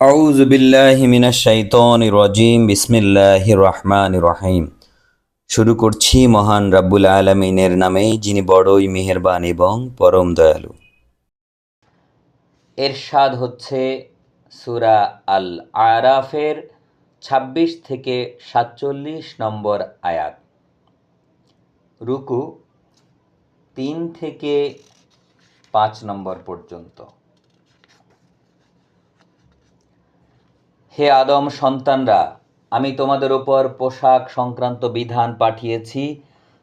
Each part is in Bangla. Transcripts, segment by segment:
আউজ বিল্লাহ মিনা শাইতন রজিম বিসমিল্লাহ রহমান রহিম। শুরু করছি মহান রাব্বুল আলমিনের নামে, যিনি বড়ই মেহেরবান এবং পরম দয়ালু। এরশাদ হচ্ছে সুরা আল আরাফের ২৬ থেকে সাতচল্লিশ নম্বর আয়াত। রুকু তিন থেকে পাঁচ নম্বর পর্যন্ত। হে আদম সন্তানরা, আমি তোমাদের ওপর পোশাক সংক্রান্ত বিধান পাঠিয়েছি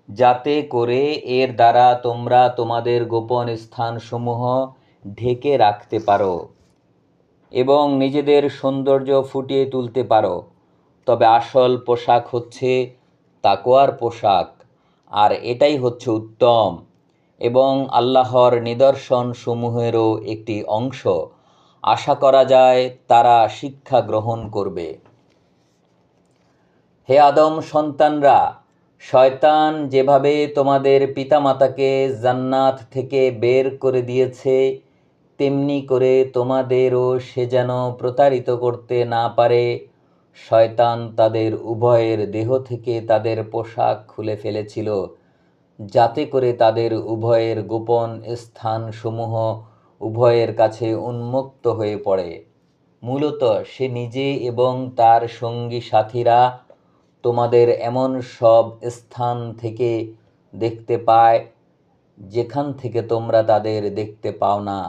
যাতে করে এর দ্বারা তোমরা তোমাদের গোপন স্থানসমূহ ঢেকে রাখতে পারো এবং নিজেদের সৌন্দর্য ফুটিয়ে তুলতে পারো। তবে আসল পোশাক হচ্ছে তাকোয়ার পোশাক, আর এটাই হচ্ছে উত্তম এবং আল্লাহর নিদর্শন সমূহেরও একটি অংশ। আশা করা যায় তারা শিক্ষা গ্রহণ করবে। হে আদম সন্তানরা, শয়তান যেভাবে তোমাদের পিতামাতাকে জান্নাত থেকে বের করে দিয়েছে, তেমনি করে তোমাদেরও সে যেন প্রতারিত করতে না পারে। শয়তান তাদের উভয়ের দেহ থেকে তাদের পোশাক খুলে ফেলেছিল, যাতে করে তাদের উভয়ের গোপন স্থানসমূহ উভয়ের কাছে উন্মুক্ত হয়ে পড়ে। মূলত সে নিজে এবং তার সঙ্গী সাথীরা তোমাদের এমন সব স্থান থেকে দেখতে পায়, যেখান থেকে তোমরা তাদের দেখতে পাও না।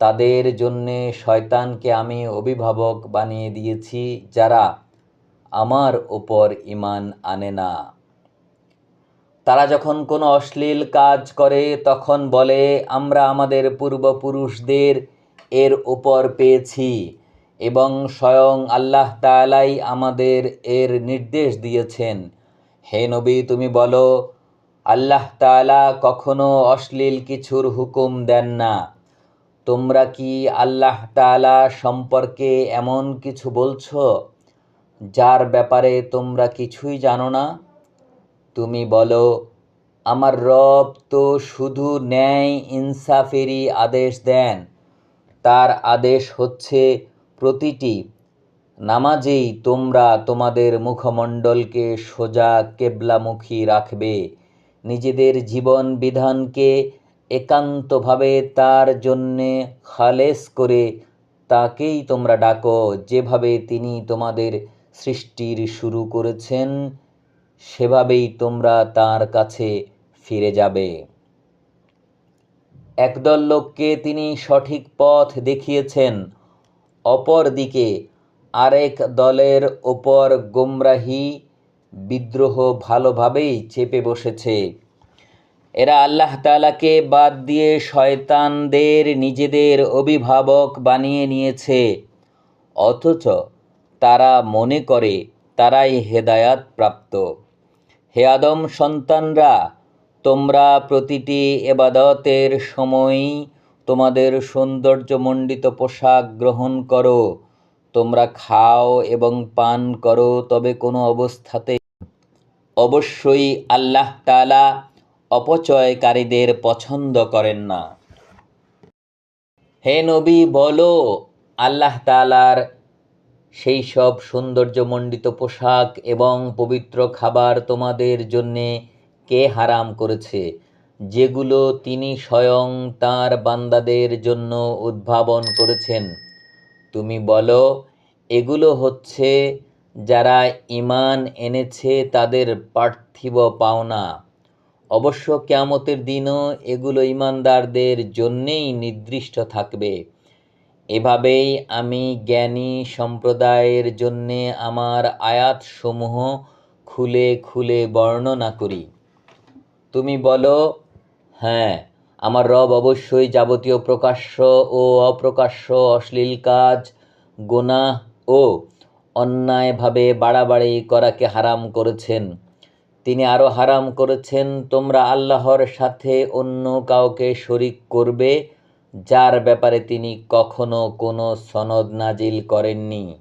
তাদের জন্যে শয়তানকে আমি অভিভাবক বানিয়ে দিয়েছি যারা আমার ওপর ইমান আনে না। তারা যখন কোনো অশ্লীল কাজ করে, তখন বলে, আমরা আমাদের পূর্বপুরুষদের এর উপর পেয়েছি এবং স্বয়ং আল্লাহ তালাই আমাদের এর নির্দেশ দিয়েছেন। হে নবী, তুমি বলো, আল্লাহ তালা কখনো অশ্লীল কিছুর হুকুম দেন না। তোমরা কি আল্লাহ তালা সম্পর্কে এমন কিছু বলছো, যার ব্যাপারে তোমরা কিছুই জানো না? তুমি বলো, আমার রব তো শুধু ন্যায় ইনসাফেরই আদেশ দেন। তার আদেশ হচ্ছে প্রতিটি নামাজেই তোমরা তোমাদের মুখমণ্ডলকে সোজা কেবলামুখী রাখবে। নিজেদের জীবন বিধানকে একান্তভাবে তার জন্যে খালেস করে তাকেই তোমরা ডাকো, যেভাবে তিনি তোমাদের সৃষ্টির শুরু করেছেন। সেভাবেই তোমরা তার কাছে ফিরে যাবে। একদল লোককে তিনি সঠিক পথ দেখিয়েছেন অপর দিকে আরেক দলের ওপর গোমরাহি বিদ্রোহ ভালোভাবেই চেপে বসেছে। এরা আল্লাহ তালাকে বাদ দিয়ে শয়তানদের নিজেদের অভিভাবক বানিয়ে নিয়েছে, অথচ তারা মনে করে তারাই হেদায়াত প্রাপ্ত হে আদম সন্তানরা, তোমরা প্রতিটি এবাদতের সময়ই তোমাদের সৌন্দর্যমণ্ডিত পোশাক গ্রহণ করো। তোমরা খাও এবং পান করো, তবে কোনো অবস্থাতে অবশ্যই আল্লাহ তালা অপচয়কারীদের পছন্দ করেন না। হে নবী, বলো, আল্লাহ তালার সেই সব সৌন্দর্যমণ্ডিত পোশাক এবং পবিত্র খাবার তোমাদের জন্যে কে হারাম করেছে, যেগুলো তিনি স্বয়ং তার বান্দাদের জন্য উদ্ভাবন করেছেন? তুমি বলো, এগুলো হচ্ছে যারা ইমান এনেছে তাদের পার্থিব পাওনা। অবশ্য কেয়ামতের দিনও এগুলো ইমানদারদের জন্যেই নির্দিষ্ট থাকবে। এভাবেই আমি জ্ঞানী সম্প্রদায়ের জন্যে আমার আয়াতসমূহ খুলে খুলে বর্ণনা করি। তুমি বলো হ্যাঁ আমার রব অবশ্যই যাবতীয় প্রকাশ্য ও অপ্রকাশ্য অশ্লীল কাজ গোনা ও অন্যায়ভাবে বাড়াবাড়ি করাকে হারাম করেছেন। তিনি আরও হারাম করেছেন, তোমরা আল্লাহর সাথে অন্য কাউকে শরিক করবে যার ব্যাপারে তিনি কখনো কোনো সনদ নাজিল করেননি।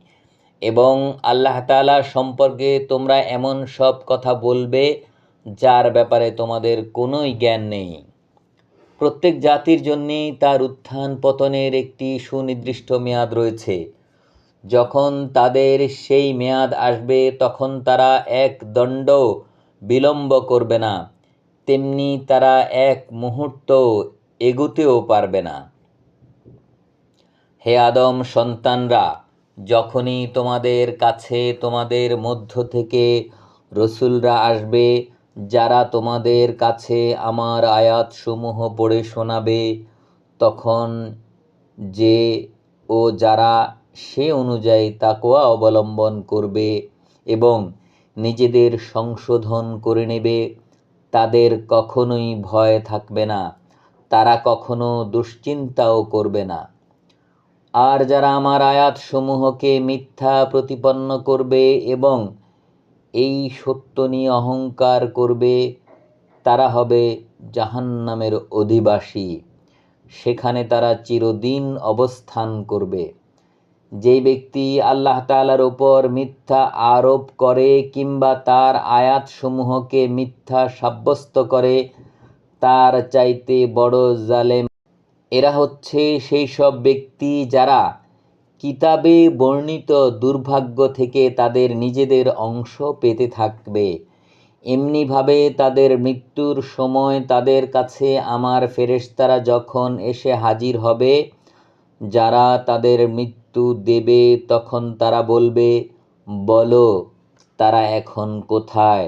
এবং আল্লাহ তালা সম্পর্কে তোমরা এমন সব কথা বলবে, যার ব্যাপারে তোমাদের কোনোই জ্ঞান নেই। প্রত্যেক জাতির জন্যেই তার উত্থান পতনের একটি সুনির্দিষ্ট মেয়াদ রয়েছে। যখন তাদের সেই মেয়াদ আসবে, তখন তারা এক দণ্ড বিলম্ব করবে না। তেমনি তারা এক মুহূর্ত এগুতেও পারবে না। হে আদম সন্তানরা, যখনই তোমাদের কাছে, তোমাদের মধ্য থেকে রসুলরা আসবে, যারা তোমাদের কাছে আমার আয়াতসমূহ পড়ে শোনাবে, তখন যে ও যারা সে অনুযায়ী তাকোয়া অবলম্বন করবে এবং নিজেদের সংশোধন করে নেবে, তাদের কখনোই ভয় থাকবে না। তারা কখনো দুশ্চিন্তাও করবে না। আর যারা আমার আয়াতসমূহকে মিথ্যা প্রতিপন্ন করবে এবং এই সত্য নিয়ে অহংকার করবে, তারা হবে জাহান্নামের অধিবাসী। সেখানে তারা চিরদিন অবস্থান করবে। যেই ব্যক্তি আল্লাহ তালার ওপর মিথ্যা আরোপ করে কিংবা তার আয়াতসমূহকে মিথ্যা সাব্যস্ত করে তার চাইতে বড় জালেম। এরা হচ্ছে সেই সব ব্যক্তি যারা কিতাবে বর্ণিত দুর্ভাগ্য থেকে তাদের নিজেদের অংশ পেতে থাকবে। এমনিভাবে তাদের মৃত্যুর সময় তাদের কাছে আমার ফেরেশতারা যখন এসে হাজির হবে, যারা তাদের মৃত্যু দেবে, তখন তারা বলবে, বলো, তারা এখন কোথায়?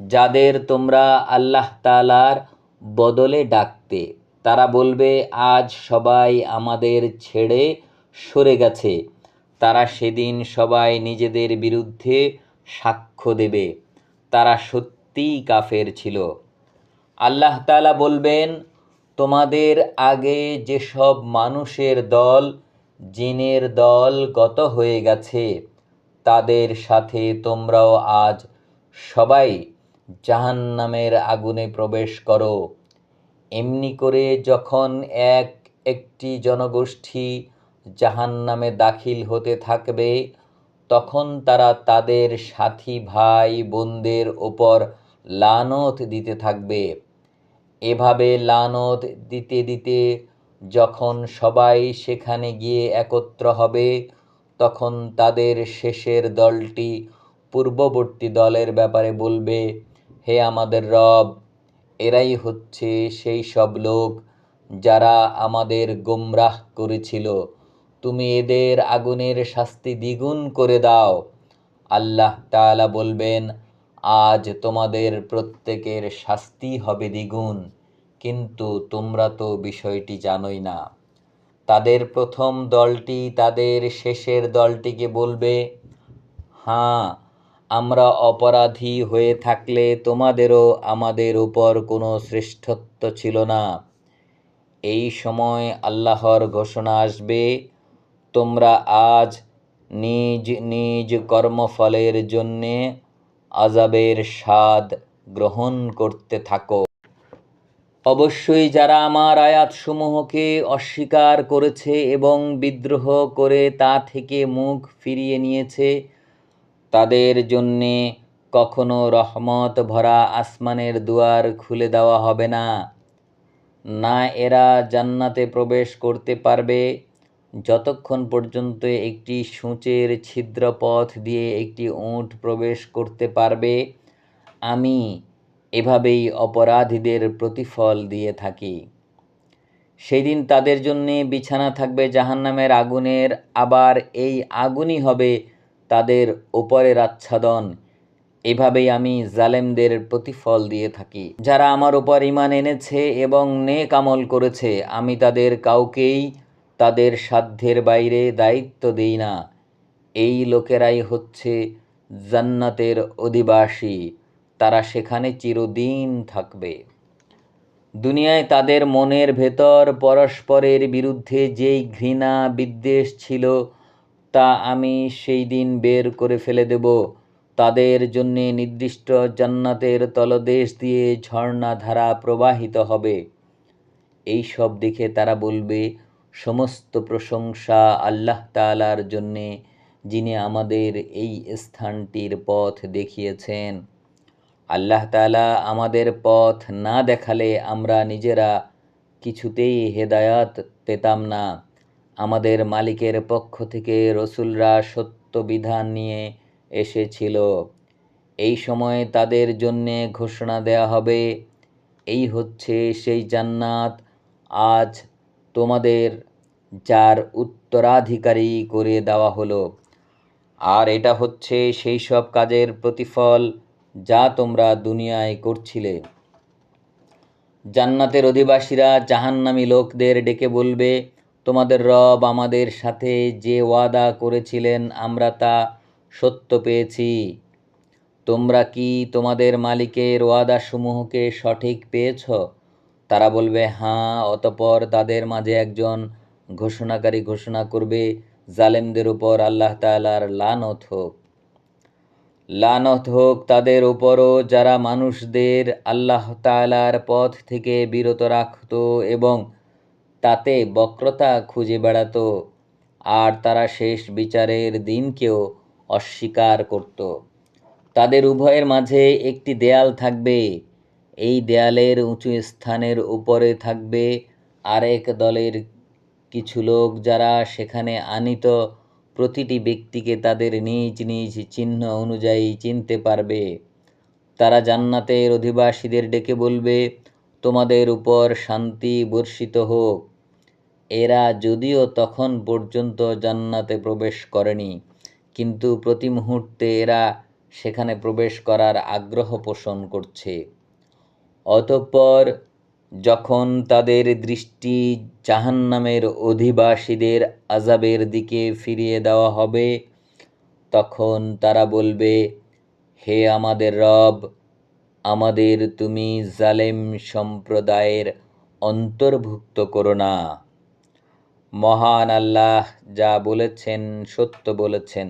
যাদের তোমরা আল্লাহ তালার বদলে ডাকতে। তারা বলবে, আজ সবাই আমাদের ছেড়ে সরে গেছে। তারা সেদিন সবাই নিজেদের বিরুদ্ধে সাক্ষ্য দেবে। তারা সত্যিই কাফের ছিল। আল্লাহ তালা বলবেন, তোমাদের আগে যেসব মানুষের দল, জিনের দল গত হয়ে গেছে, তাদের সাথে তোমরাও আজ সবাই জাহান্নামের আগুনে প্রবেশ করো। এমনি করে যখন এক একটি জনগোষ্ঠী জাহান্নামে দাখিল হতে থাকবে, তখন তারা তাদের সাথী ভাই বোনদের ওপর লানত দিতে থাকবে। এভাবে লানত দিতে দিতে যখন সবাই সেখানে গিয়ে একত্র হবে, তখন তাদের শেষের দলটি পূর্ববর্তী দলের ব্যাপারে বলবে হে আমাদের রব, এরাই হচ্ছে সেই সব লোক যারা আমাদের গোমরাহ করেছিল। তুমি এদের আগুনের শাস্তি দ্বিগুণ করে দাও। আল্লাহ তাআলা বলবেন, আজ তোমাদের প্রত্যেকের শাস্তি হবে দ্বিগুণ, কিন্তু তোমরা তো বিষয়টি জানোই না। তাদের প্রথম দলটি তাদের শেষের দলটিকে বলবে হ্যাঁ আমরা অপরাধী হয়ে থাকলে তোমাদেরও আমাদের উপর কোনো শ্রেষ্ঠত্ব ছিল না। এই সময় আল্লাহর ঘোষণা আসবে, তোমরা আজ নিজ নিজ কর্মফলের জন্যে আজাবের স্বাদ গ্রহণ করতে থাকো। অবশ্যই যারা আমার আয়াতসমূহকে অস্বীকার করেছে এবং বিদ্রোহ করে তা থেকে মুখ ফিরিয়ে নিয়েছে তাদের জন্যে কখনো রহমত ভরা আসমানের দুয়ার খুলে দেওয়া হবে না। না এরা জান্নাতে প্রবেশ করতে পারবে। যতক্ষণ পর্যন্ত একটি সূচের ছিদ্র পথ দিয়ে একটি উঁট প্রবেশ করতে পারবে, আমি এভাবেই অপরাধীদের প্রতিফল দিয়ে থাকি। সেই দিন তাদের জন্যে বিছানা থাকবে জাহান্নামের আগুনের, আবার এই আগুনই হবে তাদের ওপরের আচ্ছাদন, এভাবেই আমি জালেমদের প্রতিফল দিয়ে থাকি। যারা আমার ওপর ইমান এনেছে এবং নেক আমল করেছে, আমি তাদের কাউকেই তাদের সাধ্যের বাইরে দায়িত্ব দিই না। এই লোকেরাই হচ্ছে জান্নাতের অধিবাসী, তারা সেখানে চিরদিন থাকবে। দুনিয়ায় তাদের মনের ভেতর পরস্পরের বিরুদ্ধে যেই ঘৃণা বিদ্বেষ ছিল তা আমি সেই দিন বের করে ফেলে দেব। তাদের জন্যে নির্দিষ্ট জান্নাতের তলদেশ দিয়ে ঝর্ণাধারা প্রবাহিত হবে। এই সব দেখে তারা বলবে, সমস্ত প্রশংসা আল্লাহ তালার জন্যে, যিনি আমাদের এই স্থানটির পথ দেখিয়েছেন। আল্লাহ তালা আমাদের পথ না দেখালে আমরা নিজেরা কিছুতেই হেদায়াত পেতাম না। আমাদের মালিকের পক্ষ থেকে রসুলরা সত্য বিধান নিয়ে এসেছিল। এই সময় তাদের জন্যে ঘোষণা দেয়া হবে, এই হচ্ছে সেই জান্নাত, আজ তোমাদের যার উত্তরাধিকারী করে দেওয়া হলো। আর এটা হচ্ছে সেই সব কাজের প্রতিফল যা তোমরা দুনিয়ায় করছিলে। জান্নাতের অধিবাসীরা জাহান্নামী লোকদের ডেকে বলবে তোমাদের রব আমাদের সাথে যে ওয়াদা করেছিলেন, আমরা তা সত্য পেয়েছি। তোমরা কি তোমাদের মালিকের ওয়াদাসমূহকে সঠিক পেয়েছ? তারা বলবে হ্যাঁ অতপর তাদের মাঝে একজন ঘোষণাকারী ঘোষণা করবে, জালেমদের উপর আল্লাহ তালার লানত হোক। লানত হোক তাদের উপরও যারা মানুষদের আল্লাহ তালার পথ থেকে বিরত রাখত এবং তাতে বক্রতা খুঁজে বেড়াত আর তারা শেষ বিচারের দিনকেও অস্বীকার করত। তাদের উভয়ের মাঝে একটি দেয়াল থাকবে। এই দেয়ালের উঁচু স্থানের উপরে থাকবে আরেক দলের কিছু লোক যারা সেখানে আনিত প্রতিটি ব্যক্তিকে তাদের নিজ নিজ চিহ্ন অনুযায়ী চিনতে পারবে। তারা জান্নাতের অধিবাসীদের ডেকে বলবে, তোমাদের উপর শান্তি বর্ষিত হোক। এরা যদিও তখন পর্যন্ত জান্নাতে প্রবেশ করেনি, কিন্তু প্রতি মুহূর্তে এরা সেখানে প্রবেশ করার আগ্রহ পোষণ করছে। অতঃপর যখন তাদের দৃষ্টি জাহান্নামের অধিবাসীদের আজাবের দিকে ফিরিয়ে দেওয়া হবে, তখন তারা বলবে, হে আমাদের রব, আমাদের তুমি জালেম সম্প্রদায়ের অন্তর্ভুক্ত করো না। মহান আল্লাহ যা বলেছেন সত্য বলেছেন।